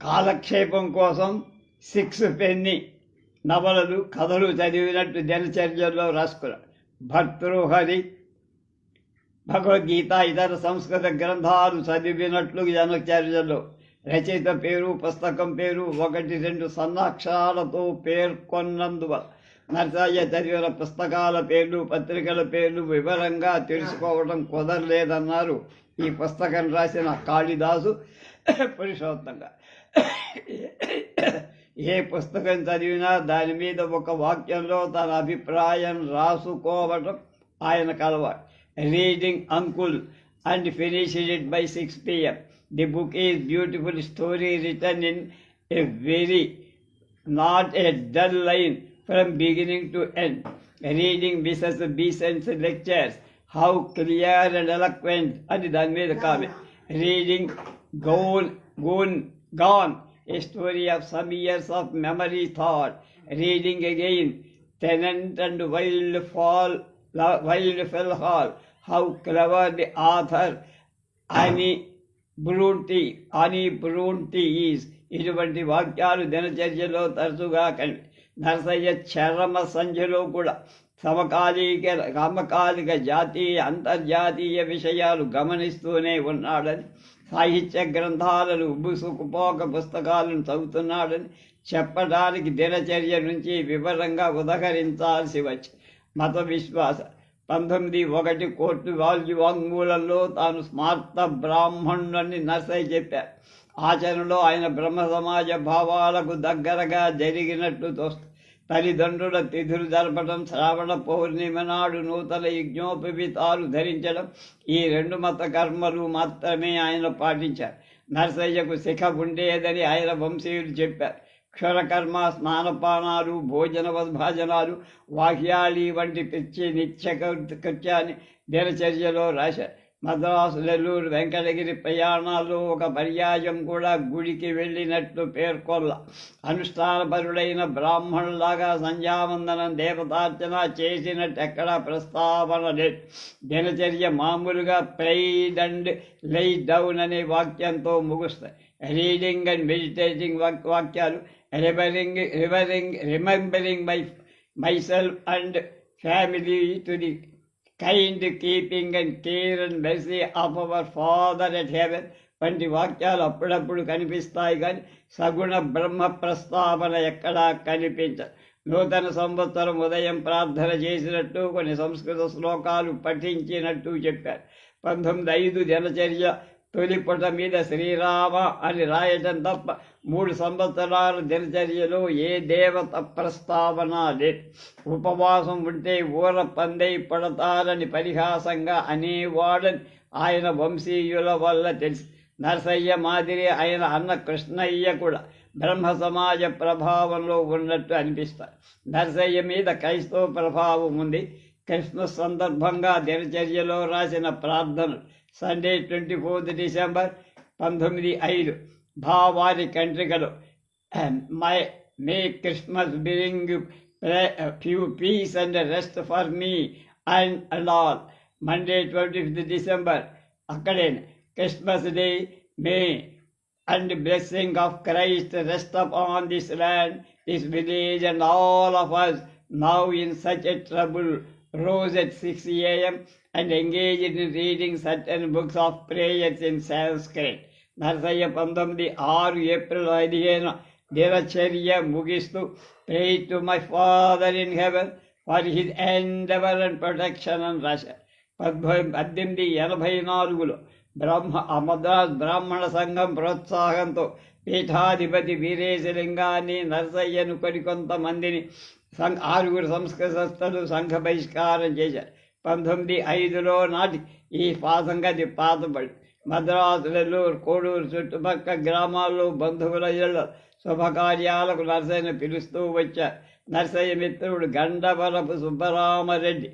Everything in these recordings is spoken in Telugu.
కాలక్షేపం కోసం సిక్స్ పెన్ని నవలలు కథలు చదివినట్టు దినచర్యల్లో రాసుకున్నాడు భర్తృహరి భగవద్గీత ఇతర సంస్కృత గ్రంథాలు చదివినట్లు జనచర్యలో రచయిత పేరు పుస్తకం పేరు ఒకటి రెండు సన్నాక్షరాలతో పేర్కొన్నందువల్ల నరసయ్య చదివిన పుస్తకాల పేర్లు పత్రికల పేర్లు వివరంగా తెలుసుకోవడం కుదరలేదన్నారు ఈ పుస్తకం రాసిన కాళిదాసు పురుషోత్తంగా. ఏ పుస్తకం చదివినా దాని మీద ఒక వాక్యంలో తన అభిప్రాయం రాసుకోవడం ఆయన కలవాడు reading uncle and finished it by six PM the book is beautiful story return in a very not a dull line from beginning to end. Reading Mrs. Besant's lectures, how clear and eloquent, and దాని మీద comment reading gone gone. a story of some years of memory thought, reading again, Tenant and Wild Fall, Wild Fell Hall, how clever the author Annie Brunty, Annie Brunty is. ఇటువంటి వాక్యాలు దినచర్యలో తరచుగా కనిపి నరసయ్య చరమ సంధ్యలో కూడా సమకాలీక సమకాలిక జాతీయ అంతర్జాతీయ విషయాలు గమనిస్తూనే ఉన్నాడని సాహిత్య గ్రంథాలను ఉబ్బుసుకుపోక పుస్తకాలను చదువుతున్నాడని చెప్పడానికి దినచర్య నుంచి వివరంగా ఉదహరించాల్సి వచ్చి మత విశ్వాస పంతొమ్మిది ఒకటి కోర్టు వాల్యు వాంగ్మూలంలో తాను స్మార్త బ్రాహ్మణుని నర్సయ్య చెప్పారు. ఆచరణలో ఆయన బ్రహ్మ సమాజ భావాలకు దగ్గరగా జరిగినట్టు తోస్తుంది తల్లిదండ్రుల తిథులు జరపడం శ్రావణ పౌర్ణిమ నాడు నూతన యజ్ఞోపవితాలు ధరించడం ఈ రెండు మత కర్మలు మాత్రమే ఆయన పాటించారు. నరసయ్యకు శిఖ ఉండేదని ఆయన వంశీయులు చెప్పారు. క్షరకర్మ స్నానపానాలు భోజన భాజనాలు వాహ్యాలి వంటి పిచ్చి నిత్య కృత్యాన్ని దినచర్యలో రాశారు. మద్రాసు నెల్లూరు వెంకటగిరి ప్రయాణాలు ఒక పర్యాయం కూడా గుడికి వెళ్ళినట్టు పేర్కొల్ల. అనుష్ఠానపరుడైన బ్రాహ్మణులాగా సంధ్యావందనం దేవతార్చన చేసినట్టు ఎక్కడా ప్రస్తావన లేదు. దినచర్య మామూలుగా ప్రైడ్ అండ్ లై డౌన్ అనే వాక్యంతో ముగుస్తాయి. రీడింగ్ అండ్ మెడిటేటింగ్ వాక్యాలు revering revering remembering my myself and family to the kind keeping and care and mercy of our father at heaven. వంటి వాక్యాలు అప్పుడప్పుడు కనిపిస్తాయి కానీ సగుణ బ్రహ్మ ప్రస్తావన ఎక్కడా కనిపించదు నూతన సంవత్సరం ఉదయం ప్రార్థన చేసినట్టు కొన్ని సంస్కృత శ్లోకాలు పఠించినట్టు చెప్పారు. పంతొమ్మిది ఐదు దినచర్య తొలి పుట మీద శ్రీరామ అని రాయటం తప్ప మూడు సంవత్సరాల దినచర్యలో ఏ దేవత ప్రస్తావన లే ఉపవాసం ఉంటే ఊర పందై పడతారని పరిహాసంగా అనేవాడని ఆయన వంశీయుల వల్ల తెలిసి. నరసయ్య మాదిరి ఆయన అన్న కృష్ణయ్య కూడా బ్రహ్మ సమాజ ప్రభావంలో ఉన్నట్టు అనిపిస్తారు నరసయ్య మీద క్రైస్తవ ప్రభావం ఉంది. కృష్ణ సందర్భంగా దినచర్యలో రాసిన ప్రార్థనలు సండే ట్వంటీ ఫోర్త్ డిసెంబర్ పంతొమ్మిది ఐదు భావారి కంట్రికలు my may Christmas bring few peace and rest for me and and all Monday twenty fifth December అక్కడే Christmas day may and blessing of Christ rest upon this land, this village, and all of us now in such a trouble. Rose at 6 a.m. and engaged in reading certain books of prayers in Sanskrit. Narasayya పంతొమ్మిది ఆరు ఏప్రిల్ పదిహేను దినచర్య ముగిస్తూ pray to my father in heaven for his endeavour and protection అని రాశారు పద్మ పద్దెనిమిది ఎనభై నాలుగులో బ్రహ్మ మద్రాస్ బ్రాహ్మణ సంఘం ప్రోత్సాహంతో పీఠాధిపతి వీరేశలింగాన్ని నరసయ్యను కొనికొంతమందిని సంఘ ఆరుగురు సంస్కృత సంస్థలు సంఘ బహిష్కారం చేశారు పంతొమ్మిది ఐదులో నాటి ఈ పాసంగతి పాతపడి మద్రాసు నెల్లూరు కోడూరు చుట్టుపక్కల గ్రామాల్లో బంధువుల ఇళ్ళ శుభకార్యాలకు నరసయ్యను పిలుస్తూ వచ్చారు నరసయ్య మిత్రుడు గండవరపు సుబ్బరామరెడ్డి.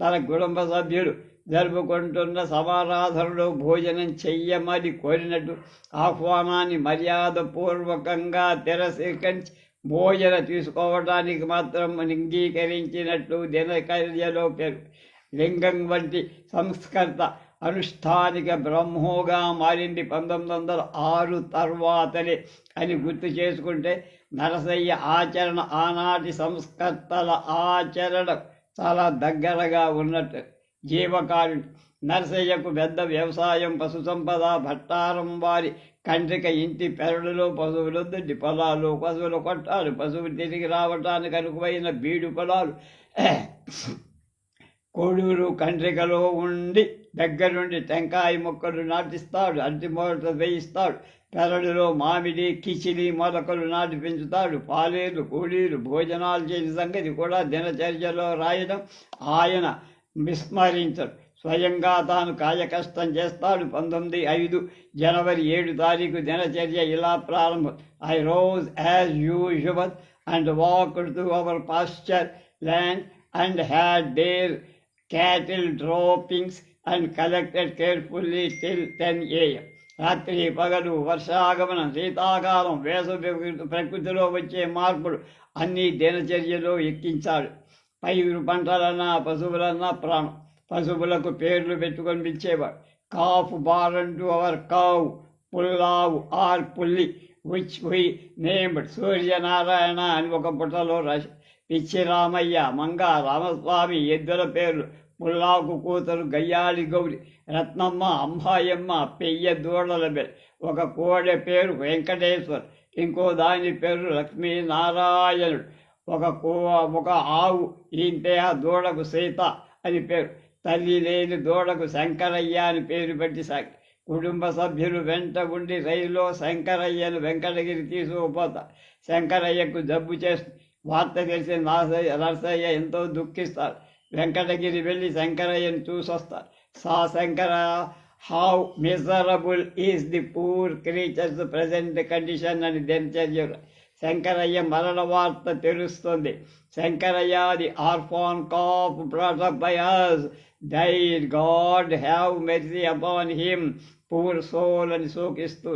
తన కుటుంబ సభ్యుడు జరుపుకుంటున్న సమారాధనలో భోజనం చెయ్యమని కోరినట్టు ఆహ్వానాన్ని మర్యాదపూర్వకంగా తిరస్కరించి భోజన తీసుకోవడానికి మాత్రం అంగీకరించినట్లు దినకర్యలో లింగం వంటి సంస్కర్త అనుష్ఠానిక బ్రహ్మోగా మారింది పంతొమ్మిది వందల ఆరు తర్వాతనే అని గుర్తు చేసుకుంటే నరసయ్య ఆచరణ ఆనాటి సంస్కర్తల ఆచరణ చాలా దగ్గరగా ఉన్నట్టు జీవకారుడు నరసయ్యకు పెద్ద వ్యవసాయం పశు సంపద భట్టారం వారి కండ్రిక ఇంటి పెరడులో పశువులు దుడ్డి పొలాలు పశువులు కొట్టాలు పశువులు తిరిగి రావటానికి అనుకువైన బీడు పొలాలు కోడూరు కండ్రికలో ఉండి దగ్గరుండి టెంకాయ మొక్కలు నాటిస్తాడు అంటి మొదట వేయిస్తాడు. పెరడులో మామిడి కిచిలి మొలకలు నాటి పెంచుతాడు. పాలేరు కూలీలు భోజనాలు చేసిన సంగతి కూడా దినచర్యలో రాయడం ఆయన విస్మరించడు స్వయంగా తాను కాయకష్టం చేస్తాడు. పంతొమ్మిది ఐదు జనవరి ఏడు తారీఖు దినచర్య ఇలా ప్రారంభం. I rose as usual and walked to our pasture land and had their cattle droppings and collected carefully till ten AM రాత్రి పగలు వర్షాగమనం శీతాకాలం వేసవి ప్రకృతిలో వచ్చే మార్పులు అన్ని దినచర్యలో ఎక్కించాడు. పైరు పంటలన్నా పశువులన్నా ప్రాణం. పశువులకు పేర్లు పెట్టుకొని పిలిచేవాడు. Calf born to our cow పుల్లావు or pulley which we name Suryanarayana అని ఒక పుటలో రాసి పిచ్చి రామయ్య మంగ రామస్వామి ఇద్దరు పేర్లు పుల్లాకు కూతురు గయ్యాళి గౌరి రత్నమ్మ అంబాయమ్మ పెయ్య దూడల పేరు ఒక కోడె పేరు వెంకటేశ్వర్ ఇంకో దాని పేరు లక్ష్మీనారాయణుడు ఒక కో ఒక ఆవు ఈ ఆ దూడకు సీత అని పేరు. తల్లి లేని దూడకు శంకరయ్య అని పేరు పెట్టి కుటుంబ సభ్యులు వెంట ఉండి రైల్లో శంకరయ్యను వెంకటగిరి తీసుకుపోతా. శంకరయ్యకు జబ్బు చేస్తుంది వార్త తెలిసి నాసయ్య నరసయ్య ఎంతో దుఃఖిస్తారు వెంకటగిరి వెళ్ళి శంకరయ్యను చూసొస్తారు saw Shankara how miserable is the poor creatures present condition అని దినచర్య శంకరయ్య మరణ వార్త తెలుస్తుంది Shankarayya the orphan calf brought up by us died God have mercy upon him poor soul అని సోకిస్తూ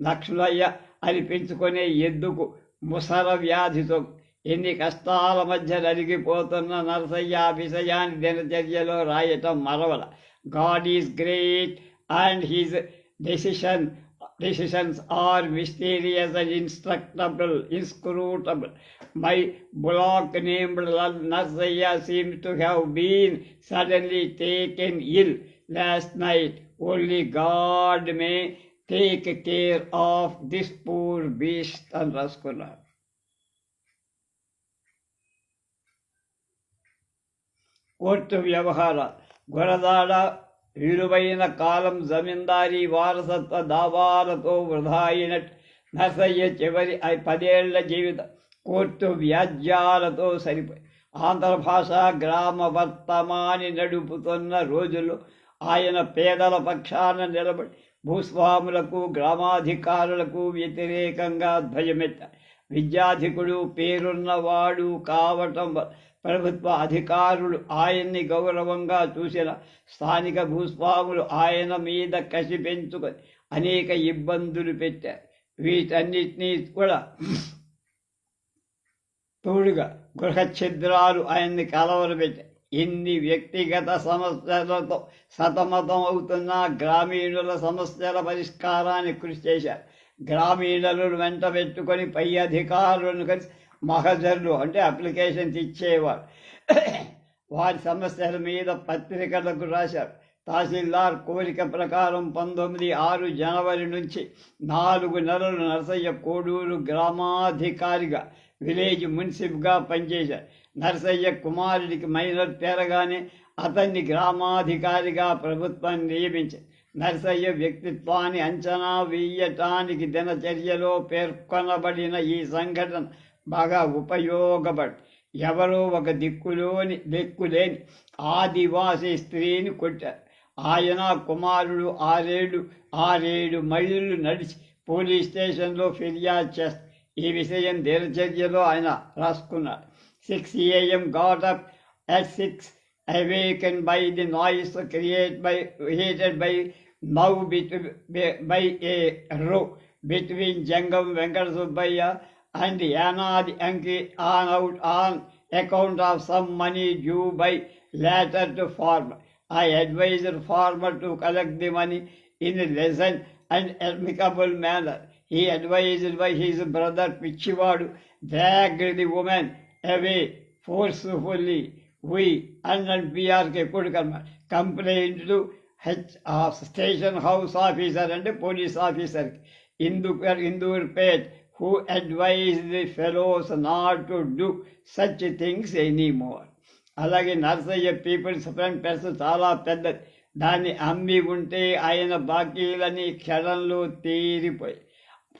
లక్ష్మయ్య అనిపించుకునే ఎద్దుకు ముసర వ్యాధితో ఎన్ని కష్టాల మధ్య నలిగిపోతున్న నరసయ్య విషయాన్ని దినచర్యలో రాయటం మరవల. God is great and his decision decisions are mysterious and instructable, inscrutable. My block named Nazaya seems to have been suddenly taken ill last night. Only God may take care of this poor beast and Raskuna. Court ವ್ಯವಹಾರ ಗೊರದಾಡ విలువైన కాలం జమీందారీ వారసత్వ దావాలతో వృధా అయినట్టు నర్సయ్య చివరి పదేళ్ళ జీవితం కోర్టు వ్యాజ్యాలతో సరిపోయి ఆంధ్ర భాష గ్రామ వర్తమాని నడుపుతున్న రోజులు ఆయన పేదల పక్షాన నిలబడి భూస్వాములకు గ్రామాధికారులకు వ్యతిరేకంగా ధ్వజమెత్తాడు విద్యాధికుడు పేరున్నవాడు కావటం ప్రభుత్వ అధికారులు ఆయన్ని గౌరవంగా చూసిన స్థానిక భూస్వాములు ఆయన మీద కసి పెంచుకొని అనేక ఇబ్బందులు పెట్టారు. వీటన్నిటినీ కూడా తోడుగా గృహ ఛిద్రాలు ఆయన్ని కలవరపెట్టాయి ఎన్ని వ్యక్తిగత సమస్యలతో సతమతం అవుతున్న గ్రామీణుల సమస్యల పరిష్కారాన్ని కృషి చేశారు. గ్రామీణులను వెంట పెట్టుకొని పై అధికారులను కలిసి మహజర్లు అంటే అప్లికేషన్స్ ఇచ్చేవారు. వారి సమస్యల మీద పత్రికలకు రాశారు. తహసీల్దార్ కోరిక ప్రకారం పంతొమ్మిది ఆరు జనవరి నుంచి నాలుగు నెలలు నరసయ్య కోడూరు గ్రామాధికారిగా విలేజ్ మున్సిప్గా పనిచేశారు. నరసయ్య కుమారుడికి మైనర్ తేరగానే అతన్ని గ్రామాధికారిగా ప్రభుత్వం నియమించింది. నరసయ్య వ్యక్తిత్వాన్ని అంచనా వేయటానికి దినచర్యలో పేర్కొనబడిన ఈ సంఘటన బాగా ఉపయోగపడు ఎవరో ఒక దిక్కులోని దిక్కులేని ఆదివాసి స్త్రీని కొట్టారు ఆయన కుమారుడు ఆరేడు ఆరేడు మైళ్ళు నడిచి పోలీస్ స్టేషన్లో ఫిర్యాదు చేస్తారు ఈ విషయం దినచర్యలో ఆయన రాసుకున్నారు six AM got up at six, awakened by the noise created by created by now bet- by a row between Jangam Venkata Subbaya and Yanadi Anki on out on account of some money due by latter to farmer. I advised the farmer to collect the money in a pleasant and amicable manner. He advised by his brother Pichivadu dragged the woman away forcefully. We and PRK Kudukarma complained to uh, station house officer and police officer Indur Indurpet who advised the fellows not to do such things anymore. అలాగే నర్సయ్య పీపుల్స్ ఫ్రంట్ ప్రెస్ చాలా పెద్దది దాన్ని అమ్మి ఉంటే ఆయన బాకీలని క్షణంలో తీరిపోయి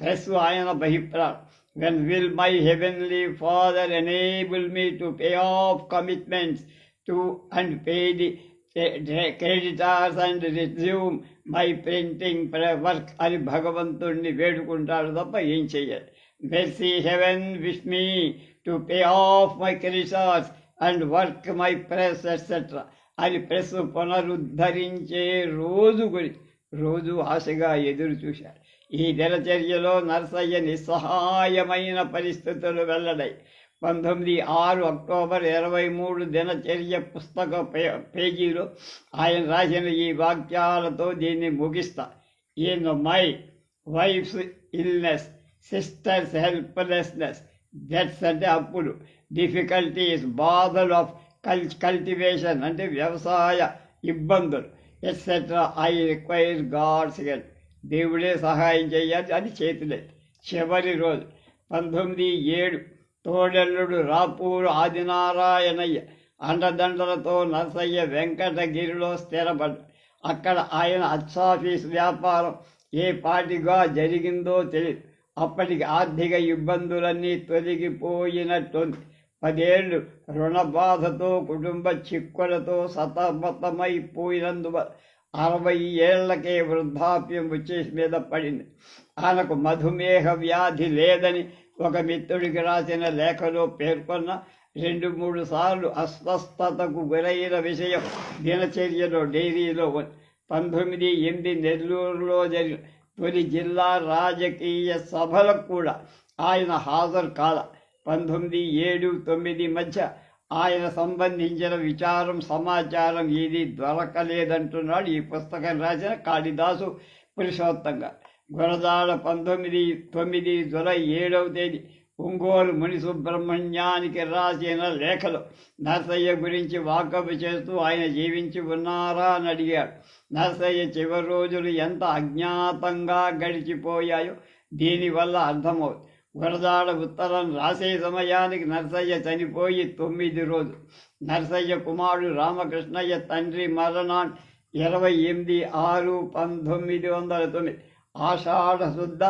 ప్రెస్ ఆయన అభిప్రాయం when will my heavenly father enable me to pay off commitments to and pay the creditors and resume my printing work అని భగవంతుణ్ణి వేడుకుంటాడు తప్ప ఏం చెయ్యాలి mercy heaven wish me to pay off my creditors and work my press et cetera అని ప్రెస్ పునరుద్ధరించే రోజు గురించి రోజు ఆశగా ఎదురు చూశారు ఈ దినచర్యలో నర్సయ్య నిస్సహాయమైన పరిస్థితులు వెల్లడై పంతొమ్మిది ఆరు అక్టోబర్ ఇరవై మూడు దినచర్య పుస్తక పే- పేజీలో ఆయన రాసిన ఈ వాక్యాలతో దీన్ని ముగిస్తా. In my wife's illness sister's helplessness debts అంటే అప్పులు డిఫికల్టీస్ బాధలు ఆఫ్ కల్ కల్టివేషన్ అంటే వ్యవసాయ ఇబ్బందులు et cetera I require God's help దేవుడే సహాయం చేయాలి అది చేతులే. చివరి రోజు పంతొమ్మిది ఏడు తోడెల్లుడు రాపూరు ఆదినారాయణయ్య అండదండలతో నరసయ్య వెంకటగిరిలో స్థిరపడ్డ అక్కడ ఆయన అచ్చాఫీస్ వ్యాపారం ఏ పాటిగా జరిగిందో తెలియదు అప్పటికి ఆర్థిక ఇబ్బందులన్నీ తొలగిపోయినట్టుంది. పదేళ్ళు రుణ బాధతో కుటుంబ చిక్కులతో సతమతమైపోయినందువల్ల అరవై ఏళ్ళకే వృద్ధాప్యం వచ్చేసి మీద పడింది. ఆయనకు మధుమేహ వ్యాధి లేదని ఒక మిత్రుడికి రాసిన లేఖలో పేర్కొన్న రెండు మూడు సార్లు అస్వస్థతకు గురైన విషయం దినచర్యలో డైరీలో పంతొమ్మిది ఎనిమిది నెల్లూరులో జరిగిన తొలి జిల్లా రాజకీయ సభలకు కూడా ఆయన హాజరు కాల. పంతొమ్మిది ఏడు తొమ్మిది మధ్య ఆయన సంబంధించిన విచారం సమాచారం ఏది దొరకలేదంటున్నాడు ఈ పుస్తకం రాసిన కాళిదాసు పురుషోత్తంగా. గురదాడ పంతొమ్మిది తొమ్మిది జులై ఏడవ తేదీ ఒంగోలు మునిసుబ్రహ్మణ్యానికి రాసిన లేఖలు. నరసయ్య గురించి వాకపు చేస్తూ ఆయన జీవించి ఉన్నారా అని అడిగాడు. నరసయ్య చివరి రోజులు ఎంత అజ్ఞాతంగా గడిచిపోయాయో దీనివల్ల అర్థమవుతుంది. గురదాడ ఉత్తరం రాసే సమయానికి నరసయ్య చనిపోయి తొమ్మిది రోజు నరసయ్య కుమారుడు రామకృష్ణయ్య తండ్రి మరణాన్ ఇరవై ఎనిమిది ఆరు పంతొమ్మిది వందల తొమ్మిది ఆషాఢశుద్ధ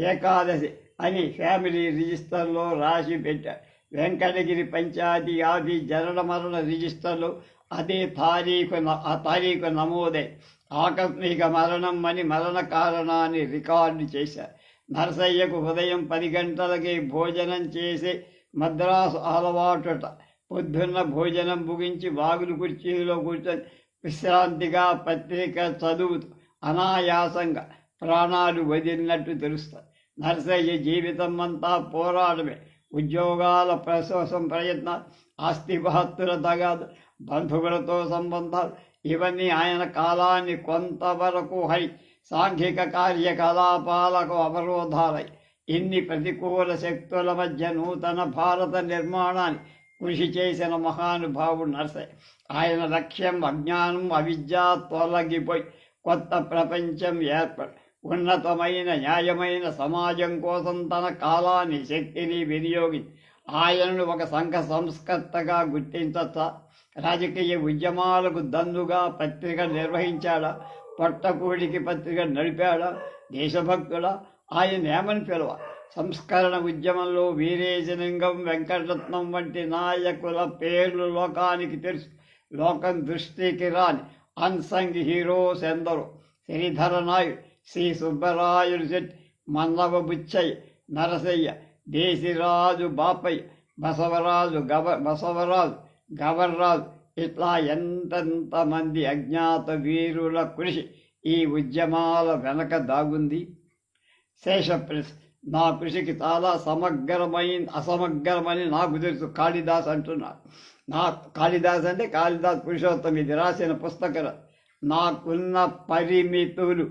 ఏకాదశి అని ఫ్యామిలీ రిజిస్టర్లో రాసి పెట్టారు వెంకటగిరి పంచాయతీ ఆది జనన మరణ రిజిస్టర్లు అదే తారీఖు న- ఆ తారీఖు నమోదై. ఆకస్మిక మరణం అని మరణ కారణాన్ని రికార్డు చేశారు నరసయ్యకు ఉదయం పది గంటలకి భోజనం చేసి మద్రాసు అలవాటుట. పొద్దున్న భోజనం ముగించి వాగులు కుర్చీలో కూర్చొని విశ్రాంతిగా పత్రిక చదువుతూ అనాయాసంగా ప్రాణాలు వదిలినట్టు తెలుస్తాయి. నరసయ్య జీవితం అంతా పోరాడమే. ఉద్యోగాల ప్రశోసం ప్రయత్న ఆస్తి బహత్తుల తగాదు బంధువులతో సంబంధాలు ఇవన్నీ ఆయన కాలాన్ని కొంతవరకు హై. సాంఘిక కార్యకలాపాలకు అవరోధాలై. ఇన్ని ప్రతికూల శక్తుల మధ్య నూతన భారత నిర్మాణాన్ని కృషి చేసిన మహానుభావుడు నరసయ్య. ఆయన లక్ష్యం అజ్ఞానం అవిద్య తొలగిపోయి కొత్త ప్రపంచం ఏర్పడి ఉన్నతమైన న్యాయమైన సమాజం కోసం తన కాలాన్ని శక్తిని వినియోగించి ఆయనను ఒక సంఘ సంస్కర్తగా గుర్తించచ్చా రాజకీయ ఉద్యమాలకు దందుగా పత్రిక నిర్వహించాడా? పొట్టకూడికి పత్రిక నడిపాడా? దేశభక్తుడా? ఆయన ఏమని పిలవ? సంస్కరణ ఉద్యమంలో వీరేజలింగం వెంకటరత్నం వంటి నాయకుల పేర్లు లోకానికి తెలుసు. లోకం దృష్టికి రాని అన్సంగ్ హీరోస్ ఎందరో. శ్రీధర నాయుడు శ్రీ సుబ్బరాయుడు శెట్టి మల్లవ బుచ్చయ్య నరసయ్య దేశిరాజు బాపయ్య బసవరాజు గవ బసవరాజు గవర్రాజు ఇట్లా ఎంతెంత మంది అజ్ఞాత వీరుల కృషి ఈ ఉద్యమాల వెనక దాగుంది శేషప్రెస్ నా కృషికి చాలా సమగ్రమైన అసమగ్రమని నాకు తెలుసు కాళిదాస్ అంటున్నాడు నా కాళిదాస్ అంటే కాళిదాస్ పురుషోత్తం ఇది రాసిన పుస్తకం నాకున్న పరిమితులు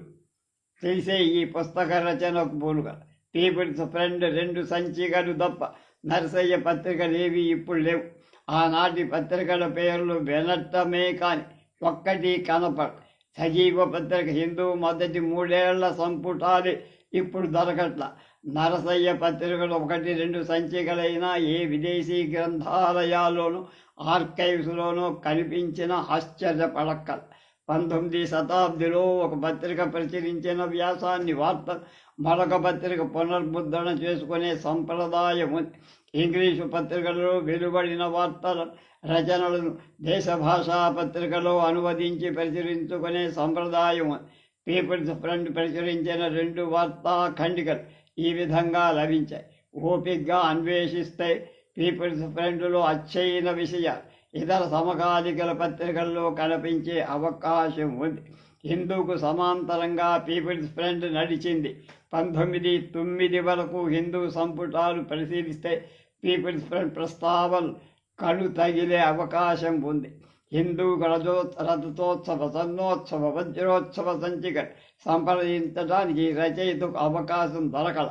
తెలిసే ఈ పుస్తక రచనకు పూనుగా పీపుల్స్ ఫ్రెండ్ రెండు సంచికలు తప్ప నరసయ్య పత్రికలు ఏవి ఇప్పుడు లేవు. ఆనాటి పత్రికల పేర్లు వినట్టమే కాని ఒక్కటి కనపడ సజీవ పత్రిక హిందూ మొదటి మూడేళ్ళ సంపుటాలే ఇప్పుడు దొరకట్ల. నరసయ్య పత్రికలు ఒకటి రెండు సంచికలైనా ఏ విదేశీ గ్రంథాలయాల్లోనూ ఆర్కైవ్స్లోనూ కనిపించిన ఆశ్చర్యపడక్కల. పంతొమ్మిది శతాబ్దిలో ఒక పత్రిక ప్రచురించిన వ్యాసాన్ని వార్త మరొక పత్రిక పునర్ముద్రణ చేసుకునే సంప్రదాయం ఇంగ్లీషు పత్రికలలో వెలువడిన వార్తల రచనలను దేశ భాషా పత్రికలో అనువదించి ప్రచురించుకునే సంప్రదాయం పీపుల్స్ ఫ్రంట్ ప్రచురించిన రెండు వార్తా ఖండికలు ఈ విధంగా లభించాయి. ఓపిక్గా అన్వేషిస్తే పీపుల్స్ ఫ్రంట్లో అచ్చయిన విషయాలు ఇతర సమకాలికల పత్రికల్లో కనిపించే అవకాశం ఉంది. హిందూకు సమాంతరంగా పీపుల్స్ ఫ్రంట్ నడిచింది. పంతొమ్మిది తొమ్మిది వరకు హిందూ సంపుటాలు పరిశీలిస్తే పీపుల్స్ ఫ్రంట్ ప్రస్తావన కళ్ళు తగిలే అవకాశం ఉంది. హిందూ రజో రథోత్సవ సన్నోత్సవ వజ్రోత్సవ సంచిక సంప్రదించడానికి రచయితకు అవకాశం దొరకల.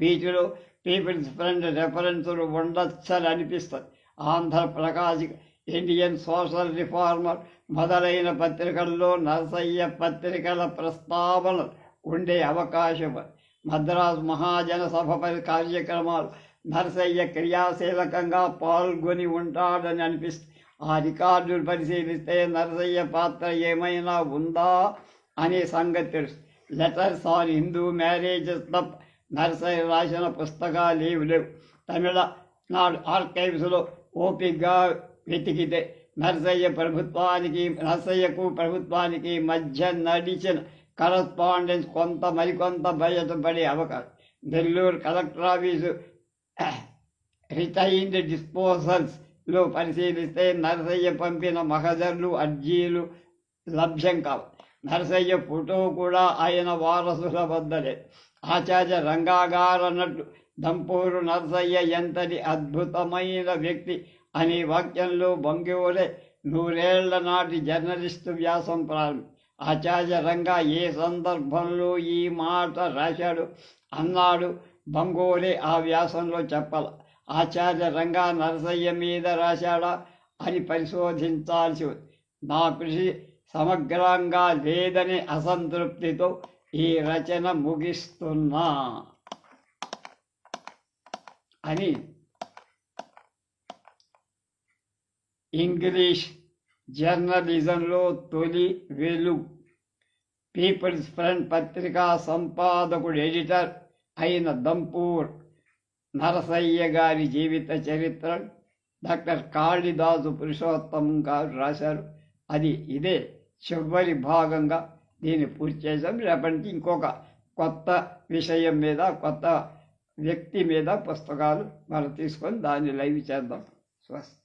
వీటిలో పీపుల్స్ ఫ్రెండ్ రెఫరెన్సులు ఉండొచ్చని అనిపిస్తుంది. ఆంధ్రప్రకాశ్ ఇండియన్ సోషల్ రిఫార్మర్ మొదలైన పత్రికల్లో నరసయ్య పత్రికల ప్రస్తావన ఉండే అవకాశం. మద్రాసు మహాజన సభ కార్యక్రమాలు నరసయ్య క్రియాశీలకంగా పాల్గొని ఉంటాడని అనిపిస్తుంది ఆ రికార్డులు పరిశీలిస్తే నరసయ్య పాత్ర ఏమైనా ఉందా అనే సంగతి తెలుసు లెటర్స్ ఆన్ హిందూ మ్యారేజెస్ తప్ప నరసయ్య రాసిన పుస్తకాలు ఏవి లేవు. తమిళ నాడు ఆర్కైవ్స్లో ఓపిగ్గా వెతికితే నరసయ్య ప్రభుత్వానికి నరసయ్యకు ప్రభుత్వానికి మధ్య నడిచిన కరస్పాండెన్స్ కొంత మరికొంత బయటపడే అవకాశం. నెల్లూరు కలెక్టర్ ఆఫీసు రిటైన్డ్ డిస్పోజల్స్లో పరిశీలిస్తే నరసయ్య పంపిన మహజర్లు అర్జీలు లభ్యం కావు. నరసయ్య ఫోటో కూడా ఆయన వారసుల వద్దలే ఆచార్య రంగాగారన్నట్టు దంపూరు నరసయ్య ఎంతటి అద్భుతమైన వ్యక్తి అనే వాక్యంలో బొంగివలే నూరేళ్ళ నాటి జర్నలిస్టు వ్యాసం ప్రారంభం ఆచార్య రంగా ఏ సందర్భంలో ఈ మాట రాశాడు అన్నాడు బంగోలే ఆ వ్యాసంలో చెప్పాల. ఆచార్య రంగా నరసయ్య మీద రాశాడా అని పరిశోధించాల్సి ఉంది నా కృషి సమగ్రంగా లేదనే అసంతృప్తితో ఈ రచన ముగిస్తున్నా. అని ఇంగ్లీష్ జర్నలిజంలో తొలి వేలు పీపుల్స్ ఫ్రంట్ పత్రికా సంపాదకుడు ఎడిటర్ అయిన దంపూర్ నరసయ్య గారి జీవిత చరిత్ర డాక్టర్ కాళిదాసు పురుషోత్తమం గారు రాశారు. అది ఇదే చివరి భాగంగా దీన్ని పూర్తి చేసాం రేపటి ఇంకొక కొత్త విషయం మీద కొత్త వ్యక్తి మీద పుస్తకాలు మనం తీసుకొని దాన్ని లైవ్ చేద్దాం. స్వస్తి